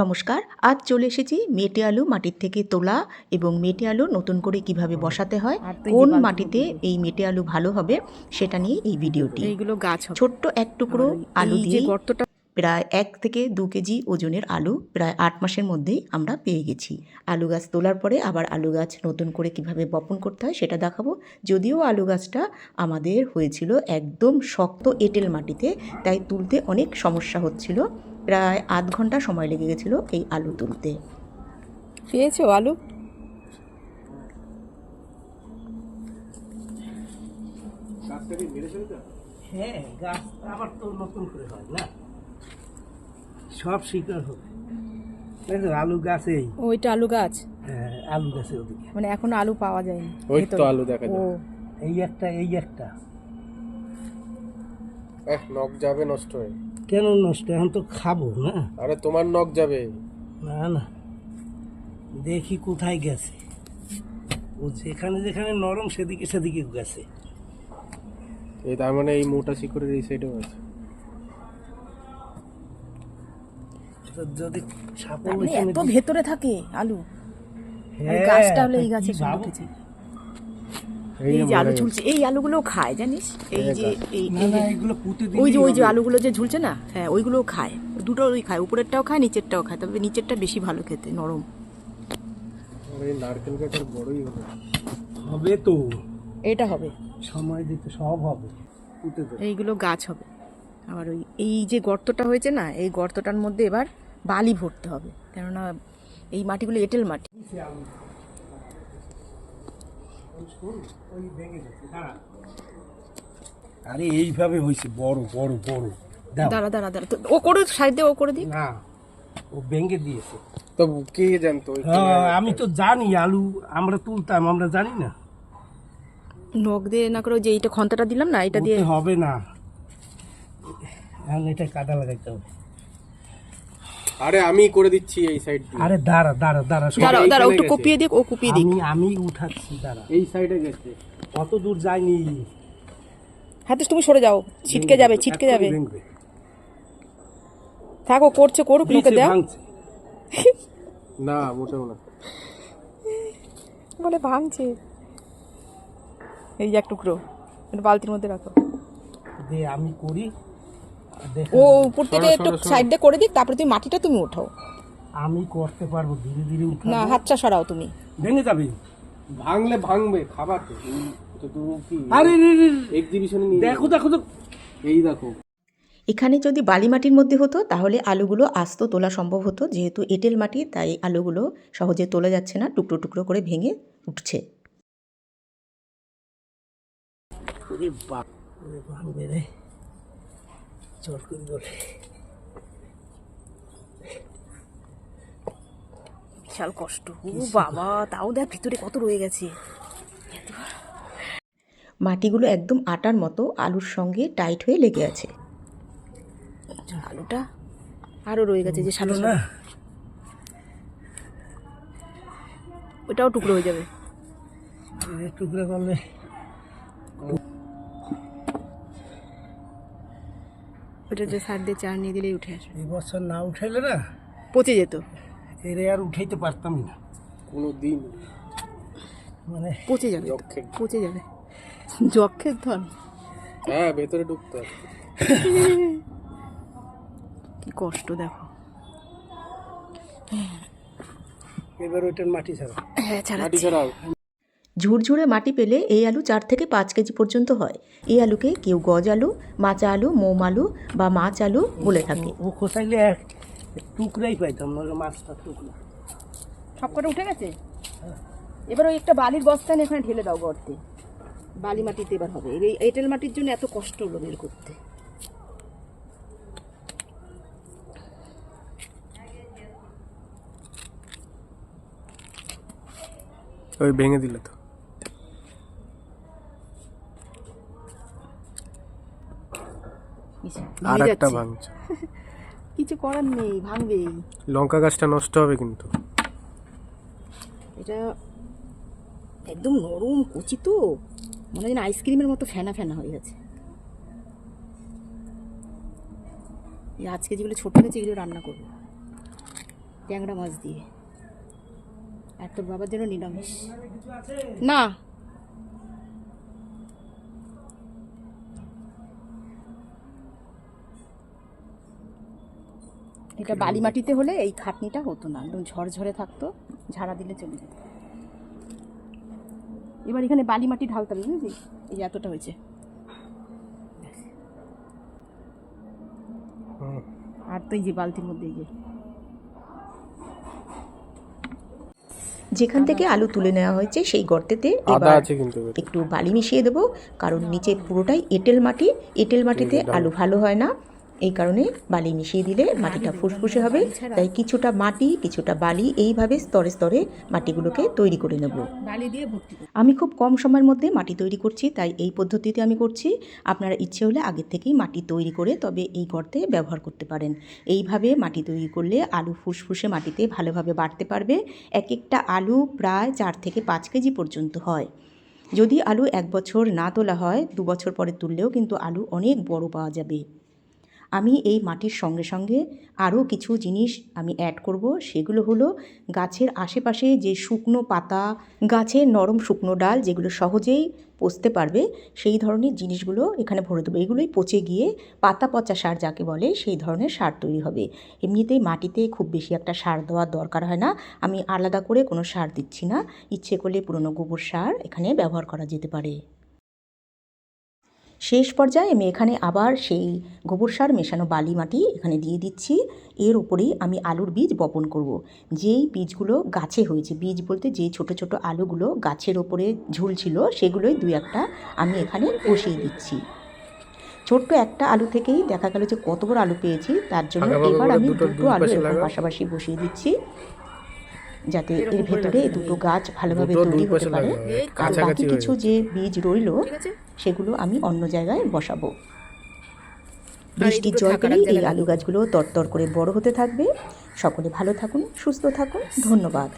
নমস্কার আজ চলে এসেছি মেটে আলু মাটির থেকে তোলা এবং মেটে আলু নতুন করে কীভাবে বসাতে হয় কোন মাটিতে এই মেটে আলু ভালো হবে সেটা নিয়ে এই ভিডিওটি। এইগুলো গাছ ছোট্ট এক টুকরো আলু দিয়ে গর্তটা প্রায় এক থেকে দু কেজি ওজনের আলু প্রায় আট মাসের মধ্যেই আমরা পেয়ে গেছি। আলু গাছ তোলার পরে আবার আলু গাছ নতুন করে কীভাবে বপন করতে হয় সেটা দেখাবো। যদিও আলু গাছটা আমাদের হয়েছিল একদম শক্ত এঁটেল মাটিতে তাই তুলতে অনেক সমস্যা হচ্ছিল। প্রায় আধ ঘণ্টা সময় লেগে গেছিল এই আলু তুলতে। পেয়েছ আলু? হ্যাঁ গাছ আবার তো নতুন করে হয় না। সব শিকার হবে। আলু গাছেই ওইটা আলু গাছ? হ্যাঁ আলু গাছে ওদিকে। মানে এখনও আলু পাওয়া যায়নি। ওই তো আলু দেখা যায় এই একটা এই একটা। এহ নখ যাবে নষ্ট হয়ে। কেন নষ্ট? এখন তো খাব না? আরে তোমার নখ যাবে। না না। দেখি কোথায় গেছে। ও যেখানে যেখানে নরম সেদিকে সেদিকে গেছে। এই তার মানে এই মোটা শিকড়ের এই সাইডেও আছে। যদি সাপোর্ট মানে এত ভেতরে থাকে আলু। হ্যাঁ, গাছটা হলে এই সঙ্গে উঠেছে। এই যে আলু ঝুলছে এই আলুগুলো খায় জানিস? এই যে এই না এই না যে- ওই যে ওই যে আলুগুলো যে ঝুলছে না? হ্যাঁ ওইগুলো খায়। দুটো ওই খায় উপরেরটাও খায় নিচেরটাও খায় তবে নিচেরটা বেশি ভালো খেতে নরম। হবে। তো। এটা হবে। সময় দিতে সব হবে। এইগুলো গাছ হবে। আবার ওই এই যে গর্তটা হয়েছে না এই গর্তটার মধ্যে এবার বালি ভরতে হবে। কেননা এই মাটিগুলো এঁটেল মাটি। আরে এইভাবে হয়েছে বড় বড় বড়। দাঁড়া দাঁড়া দাঁড়া। ও করে সাইড দিয়ে ও করে দিই না ও ভেঙে দিয়েছে। তো কে জানতো হ্যাঁ, আমি তো জানি আলু আমরা তুলতাম আমরা জানি না। নখ দিয়ে না করে যে এইটা খন্তাটা দিলাম না এটা দিয়ে হবে না। এখন এটা কাদা লাগাইতে হবে। আরে আমি করে দিচ্ছি এই সাইড দিয়ে। আরে দাঁড়া দাঁড়া দাঁড়া দাঁড়াও দাঁড়াও একটু। কপিয়ে দিক ও কপিয়ে দিক। আমি আমি উঠাচ্ছি দাঁড়া। এই সাইডে গেছে। অত দূর যায়নি। হাতে তুমি সরে যাও। ছিটকে যাবে ছিটকে যাবে। থাকো করছে করুক লোকে দেও ভাঙছে। না মোটেও না। বলে ভাঙছে। এই যে এক টুকরো এটা বালতির মধ্যে রাখো। দে আমি করি। দেখ ও উপর থেকে একটু সাইড দিয়ে করে দিক তারপরে তুমি মাটিটা তুমি ওঠাও আমি করতে পারব ধীরে ধীরে উঠা না হাতটা সরাও তুমি। ভেঙে যাবে। ভাঙলে ভাঙবে খাবার তো তুমি কি আরে। এক্সিবিশনে নিয়ে দেখো দেখো তো এই দেখো। এখানে যদি বালি মাটির মধ্যে হতো তাহলে আলুগুলো আস্ত তোলা সম্ভব হতো। যেহেতু এঁটেল মাটি তাই আলুগুলো সহজে তোলা যাচ্ছে না টুকরো টুকরো করে ভেঙে উঠছে। বাপ। করে বলে। বিশাল কষ্ট। ও বাবা তাও দেখ ভিতরে কত রয়ে গেছে। মাটিগুলো একদম আটার মতো আলুর সঙ্গে টাইট হয়ে লেগে আছে। আলুটা আরও রয়ে গেছে যে সালো না? ওটাও টুকরো হয়ে যাবে। টুকরো টুকরা করলে। যে সার দিয়ে চার নিয়ে দিলেই উঠে আসবে। এই বছর না উঠাইলে না পচে যেত। এর আর উঠাইতে পারতাম না। কোনো দিন মানে পচে যাবে পচে যাবে। যক্ষের ধন। হ্যাঁ ভেতরে ঢুকতে হবে। কি কষ্ট দেখো। এবার ওইটার মাটি ছাড়া। হ্যাঁ ছাড়া মাটি ছাড়াও। ঝুরঝুরে মাটি পেলে এই আলু চার থেকে পাঁচ কেজি পর্যন্ত হয়। এই আলুকে কেউ গজ আলু মাচা আলু মোম আলু বা মাছ আলু বলে থাকে। ও খোসাইলে এক টুকরাই পাইতাম না ওই মাছটা টুকরা। সব কটা উঠে গেছে? এবার ওই একটা বালির বস্তা নিয়ে এখানে ঢেলে দাও গর্তে। বালি মাটিতে এবার হবে। এই এঁটেল মাটির জন্য এত কষ্ট হলো বের করতে। ওই ভেঙে দিলে তো। আর একটা ভাঙছে। কিছু করার নেই ভাঙবেই। লঙ্কা গাছটা নষ্ট হবে কিন্তু। এটা একদম নরম কচি তো। মনে হয় আইসক্রিমের মতো ফেনা ফেনা হয়ে গেছে এই আজকে যেগুলো ছোটো গেছে এগুলো রান্না করব। ট্যাংরা মাছ দিয়ে। তোর বাবার জন্য নিরামিষ। না এটা বালি মাটিতে হলে এই খাটনিটা হতো না একদম ঝরঝরে থাকতো ঝাড়া দিলে চলে যেত। এবার এখানে বালি মাটি ঢালতে হবে বুঝলি? এই এতটা হয়েছে। আর তো এই যে বালতির মধ্যে এই যে। যেখান থেকে আলু তুলে নেওয়া হয়েছে সেই গর্তেতে এবার। একটু বালি মিশিয়ে দেবো কারণ নিচে পুরোটাই এঁটেল মাটি। এঁটেল মাটিতে আলু ভালো হয় না। এই কারণে বালি মিশিয়ে দিলে মাটিটা ফুসফুসে হবে। তাই কিছুটা মাটি কিছুটা বালি এইভাবে স্তরে স্তরে মাটিগুলোকে তৈরি করে নেব। বালি দিয়ে ভর্তি আমি খুব কম সময়ের মধ্যে মাটি তৈরি করছি তাই এই পদ্ধতিতে আমি করছি। আপনারা ইচ্ছে হলে আগের থেকেই মাটি তৈরি করে তবে এই গর্তে ব্যবহার করতে পারেন। এইভাবে মাটি তৈরি করলে আলু ফুসফুসে মাটিতে ভালোভাবে বাড়তে পারবে। এক একটা আলু প্রায় চার থেকে পাঁচ কেজি পর্যন্ত হয়। যদি আলু এক বছর না তোলা হয় দু বছর পরে তুললেও কিন্তু আলু অনেক বড় পাওয়া যাবে। আমি এই মাটির সঙ্গে সঙ্গে আরও কিছু জিনিস আমি অ্যাড করব। সেগুলো হলো গাছের আশেপাশে যে শুকনো পাতা, গাছের নরম শুকনো ডাল যেগুলো সহজেই পচতে পারবে, সেই ধরনের জিনিসগুলো এখানে ভরে দেবো। এগুলোই পচে গিয়ে পাতা পচা সার যাকে বলে, সেই ধরনের সার তৈরি হবে। এমনিতেই মাটিতে খুব বেশি একটা সার দেওয়ার দরকার হয় না। আমি আলাদা করে কোনো সার দিচ্ছি না। ইচ্ছে করলে পুরনো গোবর সার এখানে ব্যবহার করা যেতে পারে। শেষ পর্যায়ে আমি এখানে আবার সেই গোবর সার মেশানো বালি মাটি এখানে দিয়ে দিচ্ছি। এর উপরেই আমি আলুর বীজ বপন করব। যেই বীজগুলো গাছে হয়েছে বীজ বলতে যে ছোট ছোট আলুগুলো গাছের ওপরে ঝুলছিল সেগুলোই দুই একটা আমি এখানে বসিয়ে দিচ্ছি। ছোট্ট একটা আলু থেকেই দেখা গেল যে কত বড় আলু পেয়েছি তার জন্য এবার আমি দুটো দুটো আলু এরকম পাশাপাশি বসিয়ে দিচ্ছি। যাতে এর ভেতরে দুটো গাছ ভালোভাবে তৈরি হতে পারে। আর বাকি কিছু যে বীজ রইল সেগুলো আমি অন্য জায়গায় বসাবো। বৃষ্টির জল পেলেই এই আলু গাছগুলো তরতর করে বড় হতে থাকবে। সকলে ভালো থাকুন সুস্থ থাকুন। ধন্যবাদ।